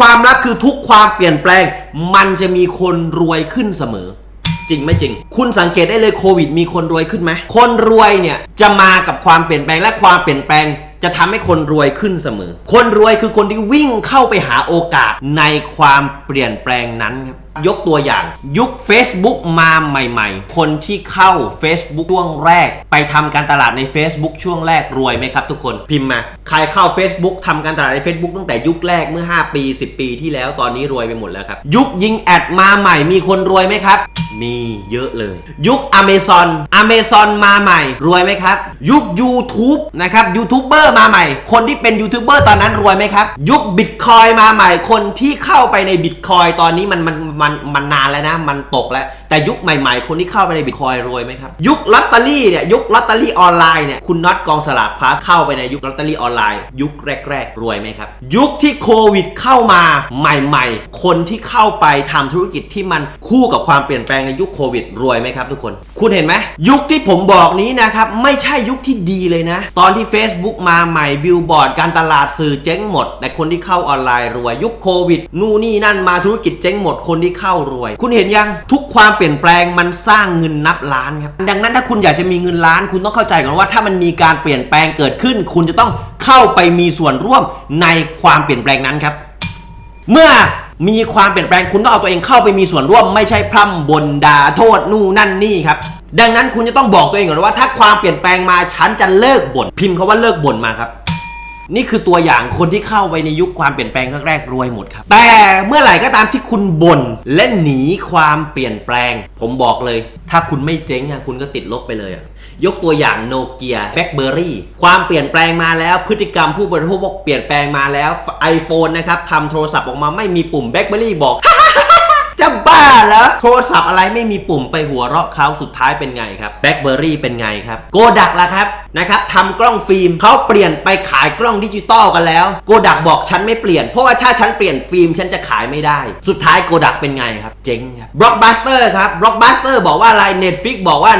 ความรักคือทุกความเปลี่ยนแปลง มันจะมีคนรวยขึ้นเสมอ จริงไม่จริง คุณสังเกตได้เลยโควิด มีคนรวยขึ้นไหมคนรวยเนี่ยจะมากับความเปลี่ยนแปลงและความเปลี่ยนแปลงจะทำให้คนรวยขึ้นเสมอ คนรวยคือคนที่วิ่งเข้าไปหาโอกาสในความเปลี่ยนแปลงนั้นครับยกตัวอย่าง ยุค Facebook มาใหม่ ๆ คนที่เข้า Facebook ช่วงแรก ไปทำการตลาดใน Facebook ช่วงแรกรวยไหมครับทุกคนพิมพ์มา ใครเข้า Facebook ทำการตลาดใน Facebook ตั้งแต่ยุคแรกเมื่อ 5 ปี 10 ปีที่แล้วตอนนี้รวยไปหมดแล้วครับ ยุคยิงแอดมาใหม่มีคนรวยไหมครับมีเยอะเลย ยุค Amazon Amazon มาใหม่ รวยไหมครับ ยุค YouTube นะครับยูทูบเบอร์มาใหม่ คนที่เป็นยูทูบเบอร์ตอนนั้นรวยไหมครับ ยุค Bitcoin มาใหม่ คนที่เข้าไปใน Bitcoin ตอนนี้มันมันมันมันนานแล้วนะ มันตกแล้ว แต่ยุคใหม่ๆ คนที่เข้าไปใน Bitcoin รวยไหมครับ ยุคลอตเตอรี่เนี่ยยุคลอตเตอรี่ออนไลน์เนี่ยคุณน็อตกองสลากพลัสเข้าไปในยุคลอตเตอรี่ออนไลน์ ยุคแรก ๆ รวยไหมครับ ยุคที่โควิดเข้ามาใหม่ ๆ คนที่เข้าไปทำธุรกิจที่มันคู่กับความเปลี่ยนแปลงในยุคโควิดรวยไหมครับทุกคน คุณเห็นไหมยุคที่ผมบอกนี้นะครับไม่ใช่ยุคที่ดีเลยนะ ตอนที่ Facebook มาใหม่บิลบอร์ดการตลาดสื่อเจ๊งหมด แต่คนที่เข้าออนไลน์รวยยุคโควิดนู่นนี่นั่นมาธุรกิจเจ๊งหมดคนที่เข้ารวย คุณเห็นยังทุกความเปลี่ยนแปลงมันสร้างเงินนับล้านครับดังนั้นถ้าคุณอยากจะมีเงินล้าน คุณต้องเข้าใจก่อนว่า ถ้ามันมีการเปลี่ยนแปลงเกิดขึ้น คุณจะต้องเข้าไปมีส่วนร่วมในความเปลี่ยนแปลงนั้นครับ เมื่อมีความเปลี่ยนแปลงคุณต้องเอาตัวเองเข้าไปมีส่วนร่วมไม่ใช่พร่ำบนด่าโทษนู่นนั่นนี่ครับดังนั้นคุณจะต้องบอกตัวเองก่อนว่าถ้าความเปลี่ยนแปลงมาฉันจะเลิกบ่นพิมพ์คาว่าเลิกบ่นมาครับ นี่คือตัวอย่างคนที่เข้าไปในยุคความเปลี่ยนแปลงแรกๆรวยหมดครับ แต่เมื่อไหร่ก็ตามที่คุณบ่นและหนีความเปลี่ยนแปลง ผมบอกเลย ถ้าคุณไม่เจ๊งอะคุณก็ติดลบไปเลยอะยกตัวอย่างโนเกียแบล็คเบอรี่ความเปลี่ยนแปลงมาแล้ว พฤติกรรมผู้บริโภคเปลี่ยนแปลงมาแล้ว iPhone นะครับทำโทรศัพท์ออกมาไม่มีปุ่มแบล็คเบอรี่บอกจะบ้า โทรศัพท์อะไรไม่มีปุ่มไปหัวเราะเขาสุดท้ายเป็นไงครับแบล็คเบอรี่เป็นไงครับโกดักล่ะครับนะครับทำกล้องฟิล์มเขาเปลี่ยนไปขายกล้องดิจิตอลกันแล้วโกดักบอกฉันไม่เปลี่ยนเพราะว่าถ้าฉันเปลี่ยนฟิล์มฉันจะขายไม่ได้ สุดท้ายโกดักเป็นไงครับเจ๊งครับบล็อกบัสเตอร์ครับบล็อกบัสเตอร์บอกว่าอะไรเน็ตฟิกบอกว่า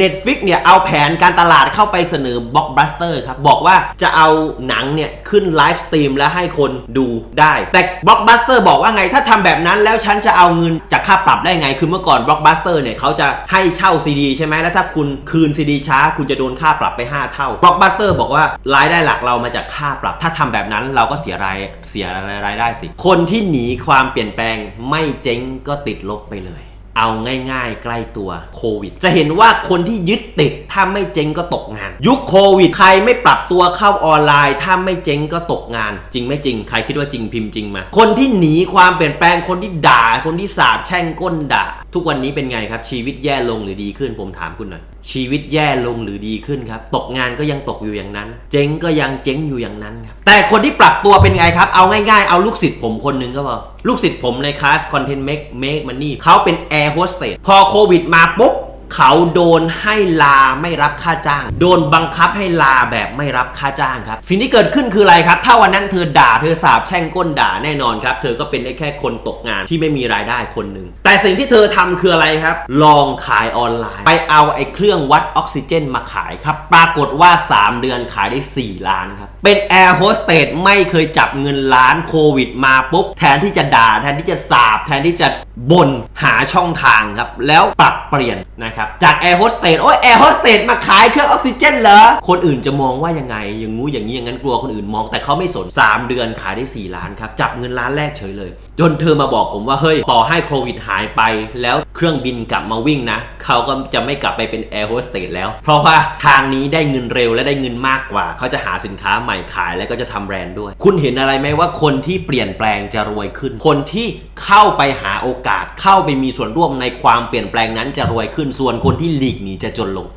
Netflix เนี่ยเอาแผนการตลาดเข้าไปเสนอบล็อกบัสเตอร์ครับ บอกว่าจะเอาหนังเนี่ย ขึ้นไลฟ์สตรีมแล้วให้คนดูได้ แต่บล็อกบัสเตอร์บอกว่าไงถ้าทำแบบนั้นแล้วฉันจะเอาเงินจากค่าปรับได้ไง คือเมื่อก่อนบล็อกบัสเตอร์เนี่ยเขาจะให้เช่าซีดีใช่ไหมแล้วถ้าคุณคืนซีดีช้า คุณจะโดนค่าปรับไป 5 เท่าบล็อกบัสเตอร์บอกว่ารายได้หลักเรามาจากค่าปรับ ถ้าทำแบบนั้นเราก็เสียรายเสียรายได้สิคนที่หนีความเปลี่ยนแปลงไม่เจ๊งก็ติดลบไปเลย เอาง่ายๆ ใกล้ตัวโควิด จะเห็นว่าคนที่ยึดติดถ้าไม่เจ๊งก็ตกงาน ยุคโควิด ใครไม่ปรับตัวเข้าออนไลน์ ถ้าไม่เจ๊งก็ตกงาน จริงไม่จริง ใครคิดว่าจริงพิมพ์จริงมา คนที่หนีความเปลี่ยนแปลงคนที่ด่า คนที่สาบแช่งก้นด่า ทุกวันนี้เป็นไงครับ ชีวิตแย่ลงหรือดีขึ้นผมถามคุณหน่อยชีวิตแย่ลงหรือดีขึ้นครับ ตกงานก็ยังตกอยู่อย่างนั้น เจ๊งก็ยังเจ๊งอยู่อย่างนั้นครับแต่คนที่ปรับตัวเป็นไงครับ เอาง่าย ๆ เอาลูกศิษย์ผมคนหนึ่งก็พอ ลูกศิษย์ผมในคลาส Content Make Make Money เขาเป็นแอร์โฮสเตสพอโควิดมาปุ๊บ เขาโดนให้ลาไม่รับค่าจ้าง โดนบังคับให้ลาแบบไม่รับค่าจ้างครับ สิ่งที่เกิดขึ้นคืออะไรครับ ถ้าวันนั้นเธอด่าเธอสาบแช่งก้นด่าแน่นอนครับ เธอก็เป็นได้แค่คนตกงานที่ไม่มีรายได้คนหนึ่ง แต่สิ่งที่เธอทำคืออะไรครับ ลองขายออนไลน์ ไปเอาไอ้เครื่องวัดออกซิเจนมาขายครับ ปรากฏว่า 3 เดือนขายได้ 4 ล้านครับ เป็นแอร์โฮสเตสไม่เคยจับเงินล้านโควิดมาปุ๊บแทนที่จะด่าแทนที่จะสาบแทนที่จะบ่นหาช่องทางครับ แล้วปรับ ลี่ยนนะครับจากแอร์โฮสเตสโอ้ยแอร์โฮสเตสมาขายเครื่องออกซิเจนเหรอ คนอื่นจะมองว่ายังไง อย่างงูอย่างนี้อย่างนั้นกลัวคนอื่นมองแต่เขาไม่สน 3 เดือนขายได้ 4 ล้านครับ จับเงินล้านแรกเฉยเลย จนเธอมาบอกผมว่า เฮ้ย ต่อให้โควิดหายไป แล้ว เครื่องบินกลับมาวิ่งนะ เขาก็จะไม่กลับไปเป็นแอร์โฮสเตสแล้ว เพราะว่าทางนี้ได้เงินเร็วและได้เงินมากกว่า เขาจะหาสินค้าใหม่ขายแล้วก็จะทำแบรนด์ด้วย คุณเห็นอะไรไหมว่าคนที่เปลี่ยนแปลงจะรวยขึ้น คนที่เข้าไปหาโอกาส เข้าไปมีส่วนร่วมในความเปลี่ยนแปลงนั้นจะรวยขึ้น ส่วนคนที่หลีกหนีจะจนลง